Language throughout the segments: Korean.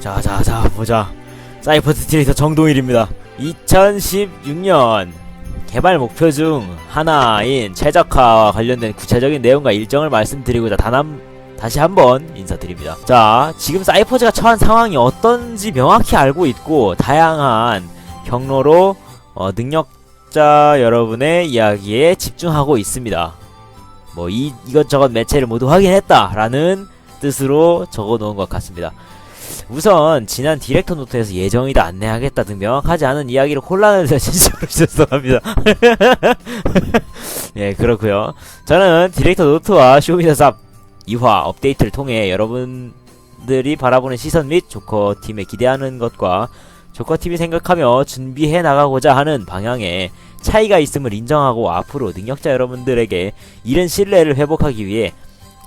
자자자 보자 사이퍼 스트레이터 정동일입니다 2016년 개발 목표 중 하나인 최적화와 관련된 구체적인 내용과 일정을 말씀드리고자 단 한 다시 한번 인사드립니다. 자, 지금 사이퍼즈가 처한 상황이 어떤지 명확히 알고 있고 다양한 경로로 어, 능력자 여러분의 이야기에 집중하고 있습니다. 뭐 이 이것저것 매체를 모두 확인했다 라는 뜻으로 적어 놓은 것 같습니다. 우선 지난 디렉터 노트에서 예정이다 안내하겠다 등 명확하지 않은 이야기를 혼란을 진심으로 죄송합니다. 예, 그렇고요. 저는 디렉터 노트와 쇼미더삽 2화 업데이트를 통해 여러분들이 바라보는 시선 및 조커 팀에 기대하는 것과 조커 팀이 생각하며 준비해 나가고자 하는 방향에 차이가 있음을 인정하고 앞으로 능력자 여러분들에게 이른 신뢰를 회복하기 위해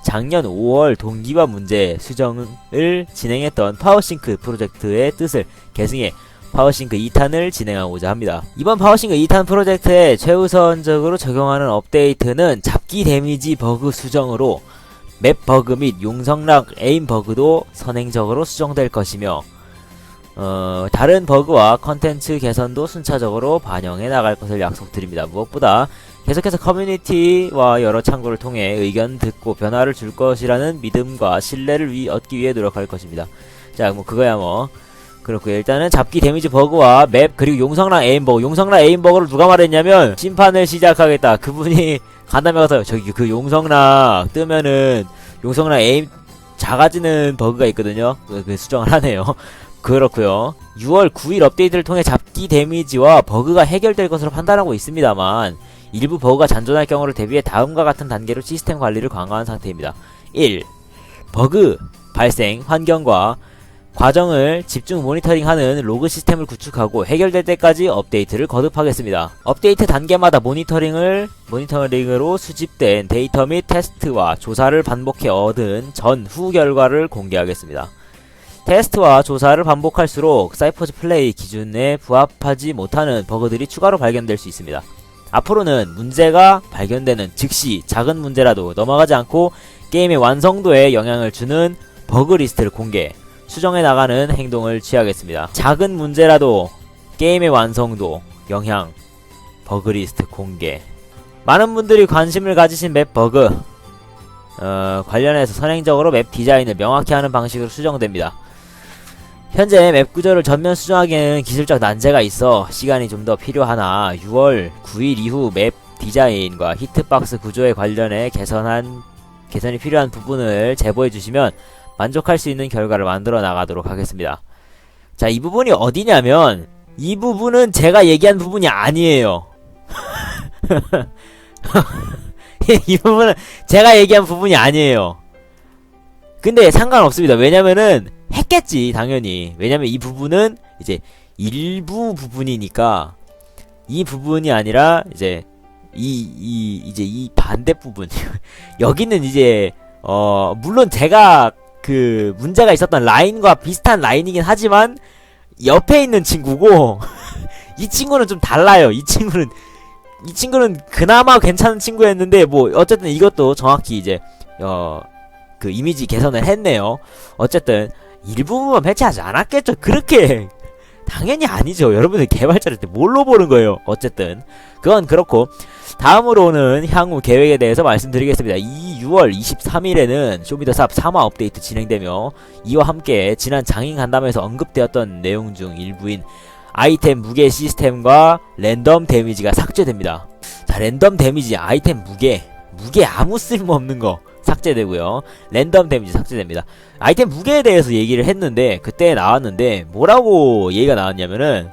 작년 5월 동기화 문제 수정을 진행했던 파워싱크 프로젝트의 뜻을 계승해 파워싱크 2탄을 진행하고자 합니다. 이번 파워싱크 2탄 프로젝트에 최우선적으로 적용하는 업데이트는 잡기 데미지 버그 수정으로 맵 버그 및 용성락 에임 버그도 선행적으로 수정될 것이며 어, 다른 버그와 컨텐츠 개선도 순차적으로 반영해 나갈 것을 약속드립니다. 무엇보다 계속해서 커뮤니티와 여러 창구를 통해 의견 듣고 변화를 줄 것이라는 믿음과 신뢰를 위, 얻기 위해 노력할 것입니다. 자, 뭐 그거야 뭐. 그렇고 일단은 잡기 데미지 버그와 맵 그리고 용성랑 에임 버그. 용성랑 에임 버그를 누가 말했냐면 심판을 시작하겠다. 그분이 간담회 가서 저기 그 용성락 뜨면은 용성락 에임 작아지는 버그가 있거든요. 그, 그 수정을 하네요. 그렇고요. 6월 9일 업데이트를 통해 잡기 데미지와 버그가 해결될 것으로 판단하고 있습니다만 일부 버그가 잔존할 경우를 대비해 다음과 같은 단계로 시스템 관리를 강화한 상태입니다 1. 버그 발생 환경과 과정을 집중 모니터링하는 로그 시스템을 구축하고 해결될 때까지 업데이트를 거듭하겠습니다. 업데이트 단계마다 모니터링을 모니터링으로 수집된 데이터 및 테스트와 조사를 반복해 얻은 전후 결과를 공개하겠습니다. 테스트와 조사를 반복할수록 사이퍼즈 플레이 기준에 부합하지 못하는 버그들이 추가로 발견될 수 있습니다. 앞으로는 문제가 발견되는 즉시 작은 문제라도 넘어가지 않고 게임의 완성도에 영향을 주는 버그 리스트를 공개, 수정해 나가는 행동을 취하겠습니다. 작은 문제라도 게임의 완성도, 영향, 버그 리스트 공개. 많은 분들이 관심을 가지신 맵 버그 어, 관련해서 선행적으로 맵 디자인을 명확히 하는 방식으로 수정됩니다. 현재 맵 구조를 전면 수정하기에는 기술적 난제가 있어 시간이 좀 더 필요하나 6월 9일 이후 맵 디자인과 히트박스 구조에 관련해 개선한 개선이 필요한 부분을 제보해 주시면 만족할 수 있는 결과를 만들어 나가도록 하겠습니다. 자, 이 부분이 어디냐면, 이 부분은 제가 얘기한 부분이 아니에요. 이 부분은 제가 얘기한 부분이 아니에요. 근데 상관없습니다. 왜냐면은, 했겠지, 당연히. 왜냐면 이 부분은 이제 일부 부분이니까, 이 부분이 아니라, 이제, 이, 이, 이제 이 반대 부분. 여기는 이제, 어, 물론 제가 그 문제가 있었던 라인과 비슷한 라인이긴 하지만 옆에 있는 친구고 이 친구는 좀 달라요. 이 친구는 이 친구는 그나마 괜찮은 친구였는데 뭐 어쨌든 이것도 정확히 이제 어 그 이미지 개선을 했네요. 어쨌든 일부분만 패치하지 않았겠죠. 그렇게 당연히 아니죠. 여러분들 개발자를 때 뭘로 보는 거예요. 어쨌든 그건 그렇고 다음으로는 향후 계획에 대해서 말씀드리겠습니다. 이 6월 23일에는 쇼미더삽 3화 업데이트 진행되며 이와 함께 지난 장인 간담회에서 언급되었던 내용 중 일부인 아이템 무게 시스템과 랜덤 데미지가 삭제됩니다. 자, 랜덤 데미지, 아이템 무게, 무게 아무 쓸모없는 거 삭제되고요. 랜덤 데미지 삭제됩니다. 아이템 무게에 대해서 얘기를 했는데 그때 나왔는데 뭐라고 얘기가 나왔냐면은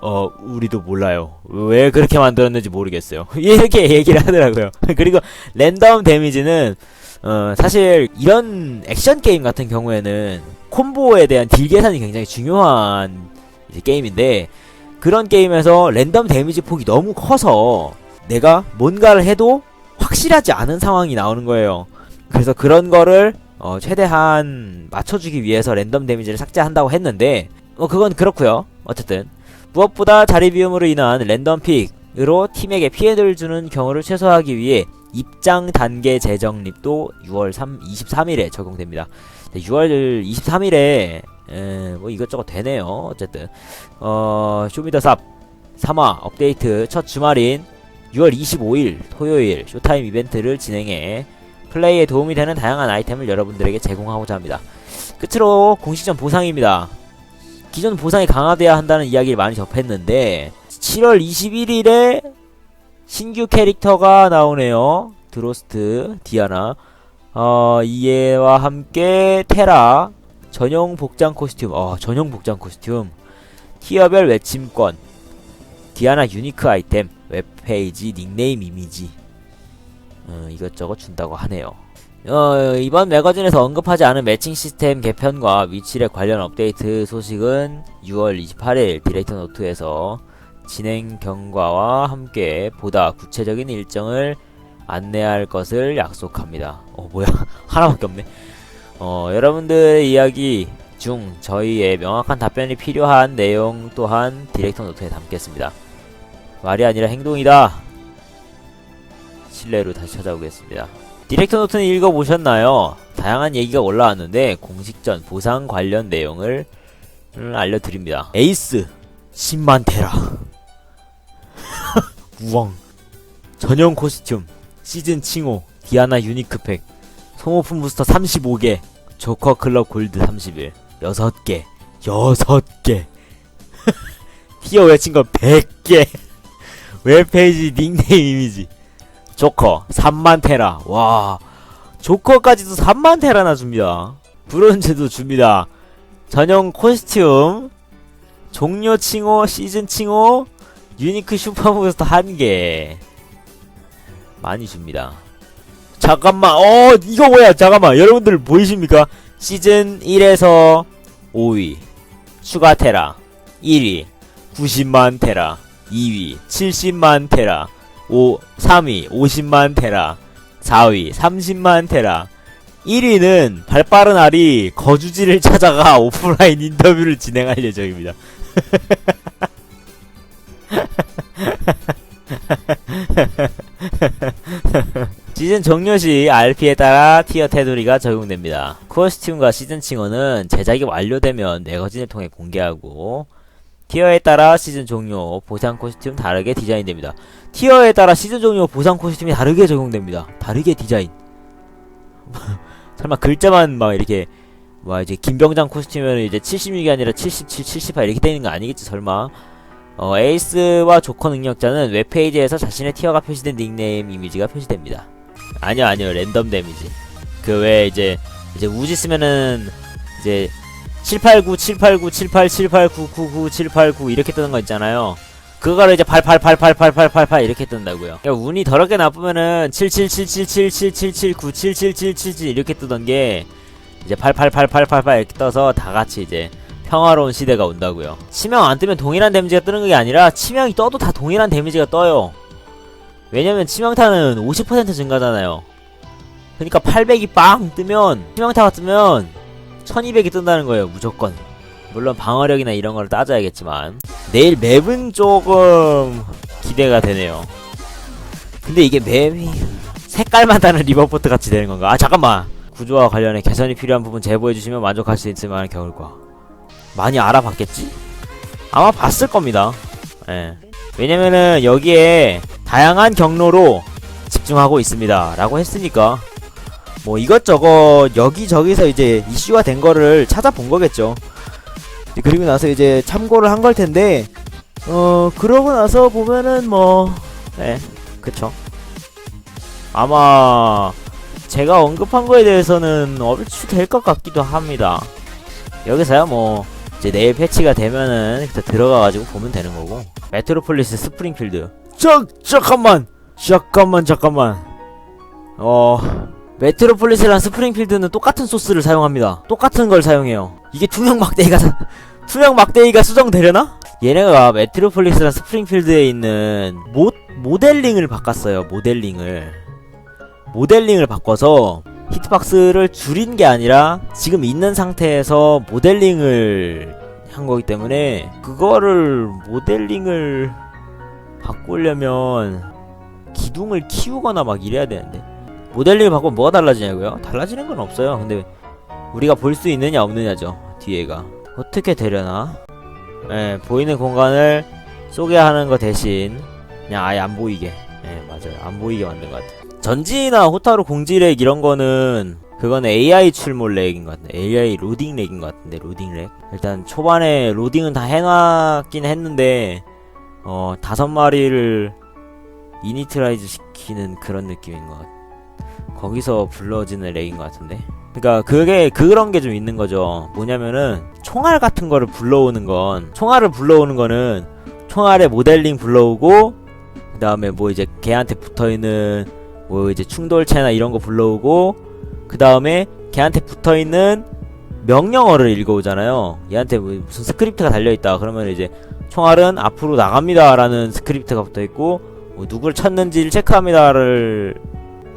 어, 우리도 몰라요. 왜 그렇게 만들었는지 모르겠어요. 이렇게 얘기를 하더라고요. 그리고 랜덤 데미지는 어, 사실 이런 액션 게임 같은 경우에는 콤보에 대한 딜 계산이 굉장히 중요한 게임인데 그런 게임에서 랜덤 데미지 폭이 너무 커서 내가 뭔가를 해도 확실하지 않은 상황이 나오는 거예요. 그래서 그런 거를 어, 최대한 맞춰주기 위해서 랜덤 데미지를 삭제한다고 했는데 어, 그건 그렇고요. 어쨌든 무엇보다 자리 비움으로 인한 랜덤 픽으로 팀에게 피해를 주는 경우를 최소화하기 위해 입장 단계 재정립도 6월 3, 23일에 적용됩니다. 6월 23일에 에, 뭐 이것저것 되네요. 어쨌든 어 쇼미더삽 3화 업데이트 첫 주말인 6월 25일 토요일 쇼타임 이벤트를 진행해 플레이에 도움이 되는 다양한 아이템을 여러분들에게 제공하고자 합니다. 끝으로 공식전 보상입니다. 기존 보상이 강화돼야 한다는 이야기를 많이 접했는데 7월 21일에 신규 캐릭터가 나오네요. 드로스트, 디아나. 어, 이에와 함께 테라 전용 복장 코스튬. 어, 전용 복장 코스튬. 티어별 외침권. 디아나 유니크 아이템, 웹페이지, 닉네임 이미지. 어, 이것저것 준다고 하네요. 어, 이번 매거진에서 언급하지 않은 매칭 시스템 개편과 위치렉 관련 업데이트 소식은 6월 28일 디렉터 노트에서 진행 경과와 함께 보다 구체적인 일정을 안내할 것을 약속합니다. 어, 뭐야. 하나밖에 없네. 어, 여러분들의 이야기 중 저희의 명확한 답변이 필요한 내용 또한 디렉터 노트에 담겠습니다. 말이 아니라 행동이다. 신뢰로 다시 찾아오겠습니다. 디렉터 노트는 읽어보셨나요? 다양한 얘기가 올라왔는데 공식전 보상 관련 내용을 음, 알려드립니다. 에이스 10만 테라. 우왕. 전용 코스튬 시즌 칭호 디아나 유니크팩. 소모품 부스터 35개. 조커 클럽 골드 31 6개. 6개. 티어 외친 거 100개. 웹페이지 닉네임 이미지 조커 3만 테라. 와 조커까지도 3만 테라나 줍니다. 브론즈도 줍니다. 전용 코스튬 종료 칭호 시즌 칭호 유니크 슈퍼부스터 1개 많이 줍니다. 잠깐만 어 이거 뭐야? 잠깐만 여러분들 보이십니까? 시즌 1에서 5위 추가 테라 1위 90만 테라 2위 70만 테라 5, 3위 50만 테라 4위 30만 테라 1위는 발빠른 알이 거주지를 찾아가 오프라인 인터뷰를 진행할 예정입니다. 시즌 종료 시 RP에 따라 티어 테두리가 적용됩니다. 코스튬과 시즌 칭호는 제작이 완료되면 매거진을 통해 공개하고 티어에 따라 시즌 종료 보상 코스튬 다르게 디자인됩니다. 티어에 따라 시즌 종료 보상 코스튬이 다르게 적용됩니다. 다르게 디자인. 설마 글자만 막 이렇게 뭐 이제 김병장 코스튬은 이제 76이 아니라 77, 78 이렇게 되는 거 아니겠지 설마. 어, 에이스와 조커 능력자는 웹페이지에서 자신의 티어가 표시된 닉네임 이미지가 표시됩니다. 아니요, 아니요, 랜덤 데미지. 그 외에 이제, 이제 우지 쓰면은, 이제, 789, 789, 78, 789, 99, 789 이렇게 뜨는 거 있잖아요. 그거를 이제 88888888 이렇게 뜬다고요. 그러니까 운이 더럽게 나쁘면은 77777777977777 이렇게 뜨던 게 이제 888888 이렇게 떠서 다 같이 이제 평화로운 시대가 온다고요. 치명 안 뜨면 동일한 데미지가 뜨는 게 아니라 치명이 떠도 다 동일한 데미지가 떠요. 왜냐면 치명타는 50% 증가잖아요. 그러니까 800이 빵 뜨면 치명타가 뜨면 1200이 뜬다는 거예요. 무조건. 물론 방어력이나 이런 걸 따져야겠지만 내일 맵은 조금 기대가 되네요. 근데 이게 맵이 색깔만 다른 리버포트 같이 되는 건가? 아 잠깐만. 구조와 관련해 개선이 필요한 부분 제보해 주시면 만족할 수 있을 만한 겨울과 많이 알아봤겠지? 아마 봤을 겁니다. 예. 왜냐면은 여기에 다양한 경로로 집중하고 있습니다. 라고 했으니까 뭐 이것저것 여기저기서 이제 이슈가 된 거를 찾아본 거겠죠. 그리고 나서 이제 참고를 한 걸 텐데 어 그러고 나서 보면은 뭐 네, 그쵸. 아마 제가 언급한 거에 대해서는 얼추 될 것 같기도 합니다. 여기서야 뭐 이제 내일 패치가 되면은 들어가가지고 보면 되는 거고 메트로폴리스 스프링필드 자, 잠깐만 잠깐만 잠깐만 어 메트로폴리스랑 스프링필드는 똑같은 소스를 사용합니다. 똑같은 걸 사용해요. 이게 투명 막대기가 사- 투명 막대기가 수정되려나? 얘네가 메트로폴리스랑 스프링필드에 있는 모, 모델링을 바꿨어요 모델링을. 모델링을 바꿔서 히트박스를 줄인 게 아니라 지금 있는 상태에서 모델링을 한 거기 때문에 그거를 모델링을 바꾸려면 기둥을 키우거나 막 이래야 되는데 모델링을 바꾸면 뭐가 달라지냐고요? 달라지는 건 없어요. 근데 우리가 볼 수 있느냐 없느냐죠 뒤에가. 어떻게 되려나? 예 보이는 공간을 소개하는 거 대신 그냥 아예 안 보이게. 예 맞아요. 안 보이게 만든 것 같아요. 전지나 호타루 공지렉 이런 거는 그거는 AI 출몰 렉인 것 같은데 AI 로딩 렉인 것 같은데 로딩 렉? 일단 초반에 로딩은 다 해놨긴 했는데 어 다섯 마리를 이니트라이즈 시키는 그런 느낌인 것 같아 거기서 불러지는 렉인 것 같은데? 그러니까 그게 그런 게 좀 있는 거죠. 뭐냐면은 총알 같은 거를 불러오는 건 총알을 불러오는 거는 총알의 모델링 불러오고 그 다음에 뭐 이제 걔한테 붙어 있는 뭐 이제 충돌체나 이런 거 불러오고 그 다음에 걔한테 붙어 있는 명령어를 읽어오잖아요. 얘한테 뭐 무슨 스크립트가 달려있다. 그러면 이제 총알은 앞으로 나갑니다라는 스크립트가 붙어 있고 뭐 누구를 찾는지를 체크합니다를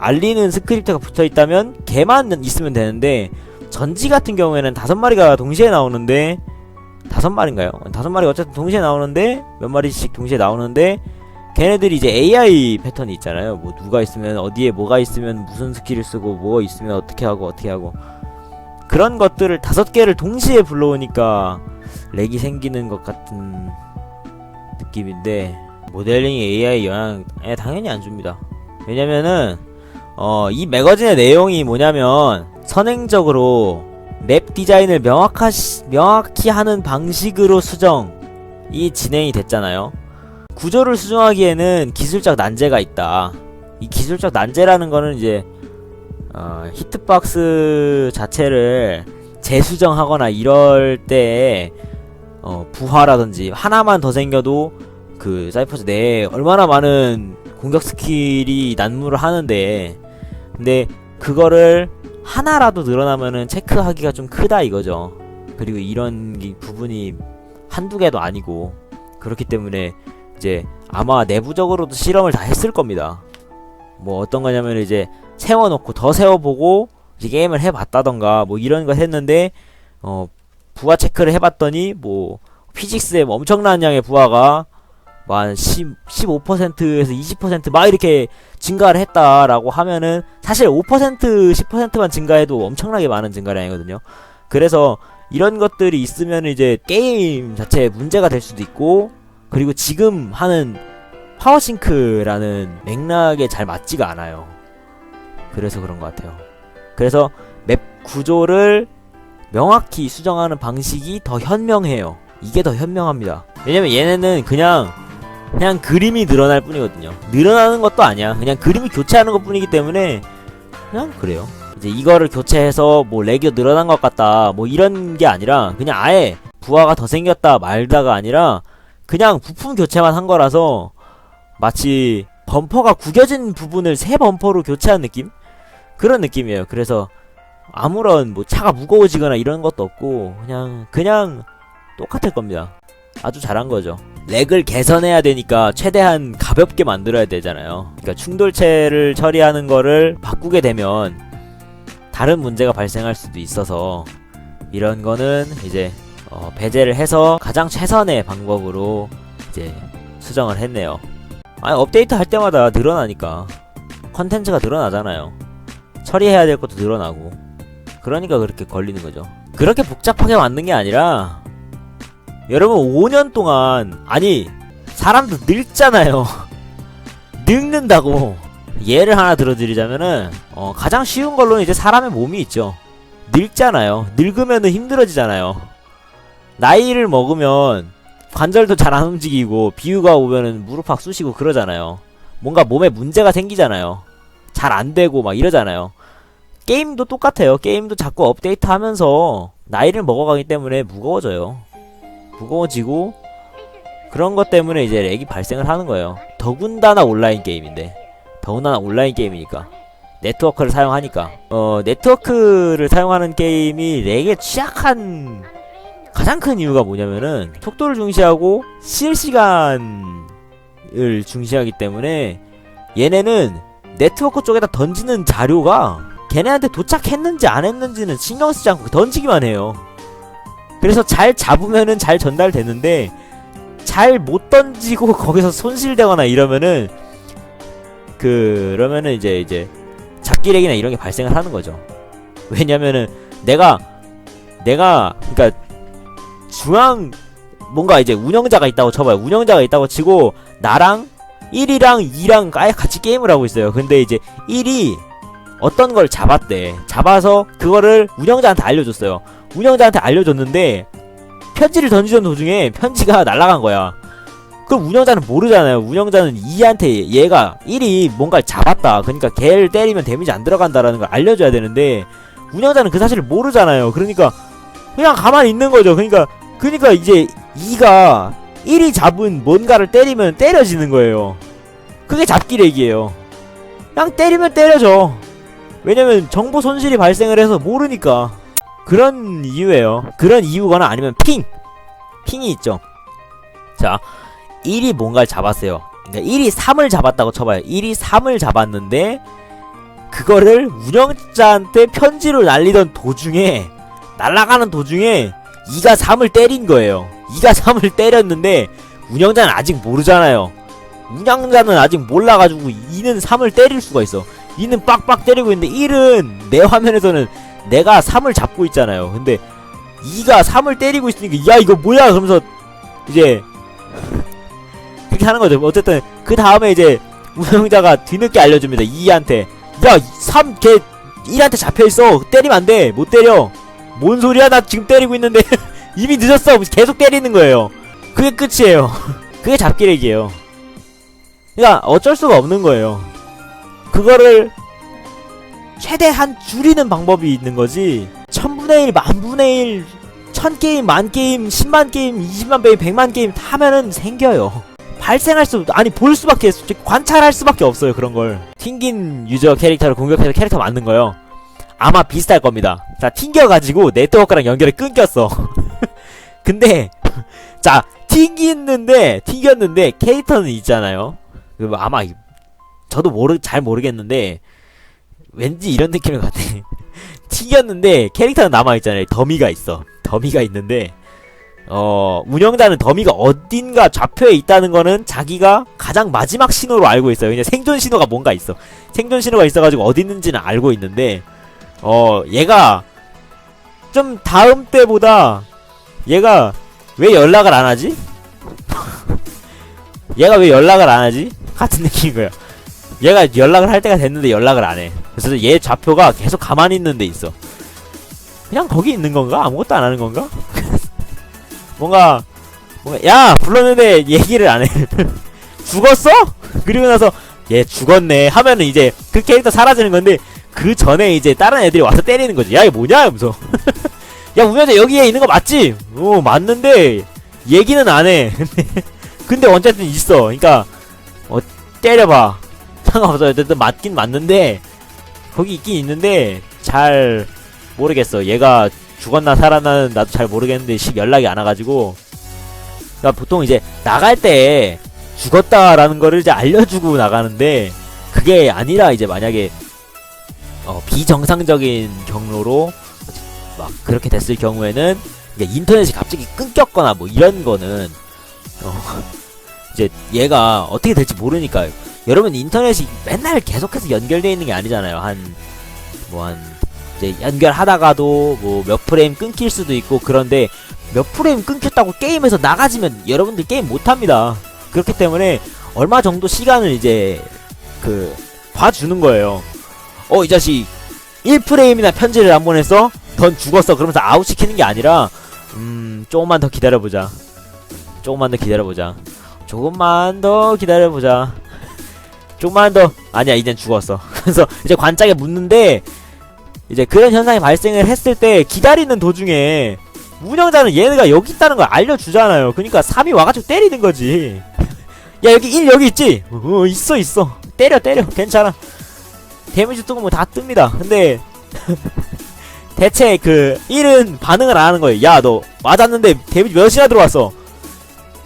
알리는 스크립트가 붙어 있다면 걔만 있으면 되는데 전지 같은 경우에는 다섯 마리가 동시에 나오는데 다섯 마리인가요? 다섯 마리가 어쨌든 동시에 나오는데 몇 마리씩 동시에 나오는데 걔네들이 이제 AI 패턴이 있잖아요. 뭐 누가 있으면 어디에 뭐가 있으면 무슨 스킬을 쓰고 뭐 있으면 어떻게 하고 어떻게 하고 그런 것들을 다섯 개를 동시에 불러오니까 렉이 생기는 것 같은 느낌인데 모델링 AI 영향 에 당연히 안 줍니다. 왜냐면은 어, 이 매거진의 내용이 뭐냐면 선행적으로 맵 디자인을 명확하 명확히 하는 방식으로 수정이 진행이 됐잖아요. 구조를 수정하기에는 기술적 난제가 있다. 이 기술적 난제라는 거는 이제 어, 히트박스 자체를 재수정하거나 이럴 때 어, 부하라든지 하나만 더 생겨도 그 사이퍼즈 내에 얼마나 많은 공격 스킬이 난무를 하는데 근데 그거를 하나라도 늘어나면은 체크하기가 좀 크다 이거죠. 그리고 이런 기- 부분이 한두 개도 아니고 그렇기 때문에 이제 아마 내부적으로도 실험을 다 했을 겁니다. 뭐 어떤 거냐면 이제 세워놓고 더 세워보고 이제 게임을 해봤다던가 뭐 이런 거 했는데 어 부하 체크를 해봤더니 뭐 피직스에 뭐 엄청난 양의 부하가 뭐한 10, 15%에서 20%막 이렇게 증가를 했다라고 하면은 사실 5% 10%만 증가해도 엄청나게 많은 증가량이거든요. 그래서 이런 것들이 있으면 이제 게임 자체에 문제가 될 수도 있고 그리고 지금 하는 파워싱크라는 맥락에 잘 맞지가 않아요. 그래서 그런 것 같아요. 그래서 맵 구조를 명확히 수정하는 방식이 더 현명해요. 이게 더 현명합니다. 왜냐면 얘네는 그냥 그냥 그림이 늘어날 뿐이거든요. 늘어나는 것도 아니야. 그냥 그림이 교체하는 것 뿐이기 때문에 그냥 그래요. 이제 이거를 교체해서 뭐 렉이 늘어난 것 같다. 뭐 이런 게 아니라 그냥 아예 부하가 더 생겼다 말다가 아니라 그냥 부품 교체만 한 거라서 마치 범퍼가 구겨진 부분을 새 범퍼로 교체한 느낌? 그런 느낌이에요. 그래서 아무런 뭐 차가 무거워지거나 이런 것도 없고 그냥 그냥 똑같을 겁니다. 아주 잘한 거죠. 렉을 개선해야 되니까 최대한 가볍게 만들어야 되잖아요. 그러니까 충돌체를 처리하는 거를 바꾸게 되면 다른 문제가 발생할 수도 있어서 이런 거는 이제 어, 배제를 해서 가장 최선의 방법으로 이제 수정을 했네요. 아니 업데이트 할 때마다 늘어나니까 컨텐츠가 늘어나잖아요. 처리해야 될 것도 늘어나고 그러니까 그렇게 걸리는 거죠. 그렇게 복잡하게 만든 게 아니라 여러분 5년 동안 아니 사람도 늙잖아요. 늙는다고 예를 하나 들어드리자면은 어, 가장 쉬운 걸로는 이제 사람의 몸이 있죠. 늙잖아요. 늙으면은 힘들어지잖아요. 나이를 먹으면 관절도 잘 안 움직이고 비유가 오면은 무릎 확 쑤시고 그러잖아요. 뭔가 몸에 문제가 생기잖아요. 잘 안 되고 막 이러잖아요. 게임도 똑같아요. 게임도 자꾸 업데이트 하면서 나이를 먹어가기 때문에 무거워져요. 무거워지고 그런 것 때문에 이제 렉이 발생을 하는 거예요. 더군다나 온라인 게임인데 더군다나 온라인 게임이니까 네트워크를 사용하니까 어 네트워크를 사용하는 게임이 렉에 취약한 가장 큰 이유가 뭐냐면은 속도를 중시하고 실 시간을 중시하기 때문에 얘네는 네트워크 쪽에다 던지는 자료가 걔네한테 도착했는지 안 했는지는 신경 쓰지 않고 던지기만 해요. 그래서 잘 잡으면은 잘 전달되는데 잘 못 던지고 거기서 손실되거나 이러면은 그러면은 이제 이제 잡기렉이나 이런 게 발생을 하는 거죠. 왜냐면은 내가 내가 그러니까 중앙 뭔가 이제 운영자가 있다고 쳐봐요. 운영자가 있다고 치고 나랑 1이랑 2랑 아예 같이 게임을 하고 있어요. 근데 이제 1이 어떤 걸 잡았대. 잡아서 그거를 운영자한테 알려줬어요. 운영자한테 알려줬는데 편지를 던지던 도중에 편지가 날아간 거야. 그럼 운영자는 모르잖아요. 운영자는 2한테 얘가 1이 뭔가를 잡았다. 그러니까 걔를 때리면 데미지 안 들어간다라는 걸 알려줘야 되는데 운영자는 그 사실을 모르잖아요. 그러니까 그냥 가만히 있는 거죠. 그러니까 그러니까 이제 2가 1이 잡은 뭔가를 때리면 때려지는 거예요. 그게 잡기렉이에요. 그냥 때리면 때려져. 왜냐면 정보 손실이 발생을 해서 모르니까. 그런 이유예요. 그런 이유거나 아니면 핑! 핑이 있죠. 자, 1이 뭔가를 잡았어요. 그러니까 1이 3을 잡았다고 쳐봐요. 1이 3을 잡았는데, 그거를 운영자한테 편지를 날리던 도중에, 날아가는 도중에, 2가 3을 때린 거예요. 2가 3을 때렸는데, 운영자는 아직 모르잖아요. 운영자는 아직 몰라가지고 2는 3을 때릴 수가 있어. 2는 빡빡 때리고 있는데 1은 내 화면에서는 내가 3을 잡고 있잖아요. 근데 2가 3을 때리고 있으니까 야 이거 뭐야? 그러면서 이제 그렇게 하는 거죠. 어쨌든 그 다음에 이제 운영자가 뒤늦게 알려줍니다. 2한테. 야 3 걔 1한테 잡혀있어. 때리면 안 돼. 못 때려. 뭔 소리야? 나 지금 때리고 있는데 이미 늦었어. 계속 때리는 거예요. 그게 끝이에요. 그게 잡기렉이에요. 그러니까 어쩔 수가 없는 거예요. 그거를 최대한 줄이는 방법이 있는 거지 천분의 일, 만분의 일, 천 게임, 만 게임, 십만 게임, 이십만 게임, 백만 게임 다 하면은 생겨요. 발생할 수, 아니 볼 수밖에, 관찰할 수밖에 없어요 그런 걸. 튕긴 유저 캐릭터를 공격해서 캐릭터 만든 거요. 아마 비슷할 겁니다. 자 튕겨가지고 네트워크랑 연결이 끊겼어. 근데 자 튕겼는데 튕겼는데 캐릭터는 있잖아요. 그 아마 저도 모르 잘 모르겠는데 왠지 이런 느낌일 것 같아. 튀겼는데 캐릭터는 남아 있잖아요. 더미가 있어. 더미가 있는데 어 운영자는 더미가 어딘가 좌표에 있다는 거는 자기가 가장 마지막 신호로 알고 있어요. 그냥 생존 신호가 뭔가 있어. 생존 신호가 있어가지고 어디 있는지는 알고 있는데 어 얘가 좀 다음 때보다 얘가 왜 연락을 안 하지? 얘가 왜 연락을 안 하지? 같은 느낌인 거야. 얘가 연락을 할 때가 됐는데 연락을 안 해. 그래서 얘 좌표가 계속 가만히 있는 데 있어. 그냥 거기 있는 건가? 아무것도 안 하는 건가? 뭔가, 뭔가, 야! 불렀는데 얘기를 안 해. 죽었어? 그리고 나서, 얘 죽었네. 하면은 이제 그 캐릭터 사라지는 건데, 그 전에 이제 다른 애들이 와서 때리는 거지. 야, 이거 뭐냐? 하면서. 야, 우연히 여기에 있는 거 맞지? 어, 맞는데, 얘기는 안 해. 근데 어쨌든 있어. 그니까, 어, 때려봐. 상관없어요. 어쨌든 맞긴 맞는데 거기 있긴 있는데 잘 모르겠어. 얘가 죽었나 살았나 는 나도 잘 모르겠는데 식 연락이 안 와가지고 그러니까 보통 이제 나갈 때 죽었다라는 거를 이제 알려주고 나가는데 그게 아니라 이제 만약에 어, 비정상적인 경로로 막 그렇게 됐을 경우에는 이제 인터넷이 갑자기 끊겼거나 뭐 이런 거는 어, 이제 얘가 어떻게 될지 모르니까 여러분 인터넷이 맨날 계속해서 연결되어 있는 게 아니잖아요. 한 뭐한 이제 연결하다가도 뭐 몇 프레임 끊길 수도 있고 그런데 몇 프레임 끊겼다고 게임에서 나가지면 여러분들 게임 못 합니다. 그렇기 때문에 얼마 정도 시간을 이제 그 봐주는 거예요. 어 이 자식 1프레임이나 편지를 안 보냈어? 넌 죽었어. 그러면서 아웃 시키는 게 아니라 음 조금만 더 기다려보자. 조금만 더 기다려보자. 조금만 더 기다려보자. 조금만 더. 아니야 이젠 죽었어. 그래서 이제 관짝에 묻는데 이제 그런 현상이 발생을 했을 때 기다리는 도중에 운영자는 얘네가 여기 있다는 걸 알려주잖아요. 그러니까 3이 와가지고 때리는 거지. 야 여기 1 여기 있지? 어 있어 있어. 때려 때려. 괜찮아. 데미지 뜨고 뭐 다 뜹니다. 근데 대체 그 1은 반응을 안 하는 거예요. 야 너 맞았는데 데미지 몇이나 들어왔어?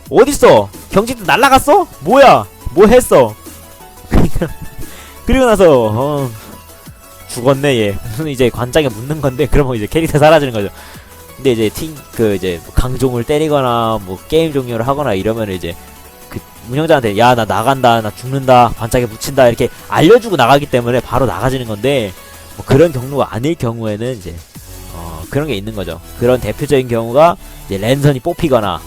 어딨어? 경직도 날라갔어? 뭐야? 뭐 했어 그리고 나서 어, 죽었네 얘. 이제 관장에 묻는 건데 그러면 이제 캐릭터 사라지는 거죠. 근데 이제 팀그 이제 강종을 때리거나 뭐 게임 종료를 하거나 이러면 이제 그 운영자한테 야 나 나간다 나 죽는다 관짝에 묻힌다 이렇게 알려주고 나가기 때문에 바로 나가지는 건데 뭐 그런 경로가 아닐 경우에는 이제 어 그런 게 있는 거죠. 그런 대표적인 경우가 이제 랜선이 뽑히거나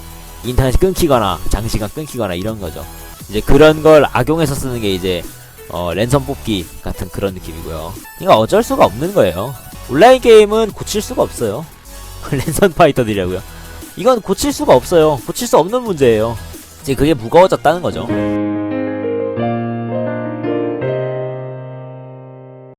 인터넷이 끊기거나 장시간 끊기거나 이런 거죠. 이제 그런 걸 악용해서 쓰는 게 이제 어, 랜선 뽑기 같은 그런 느낌이고요. 그러니까 어쩔 수가 없는 거예요. 온라인 게임은 고칠 수가 없어요. 랜선 파이터들이라고요. 이건 고칠 수가 없어요. 고칠 수 없는 문제예요. 이제 그게 무거워졌다는 거죠.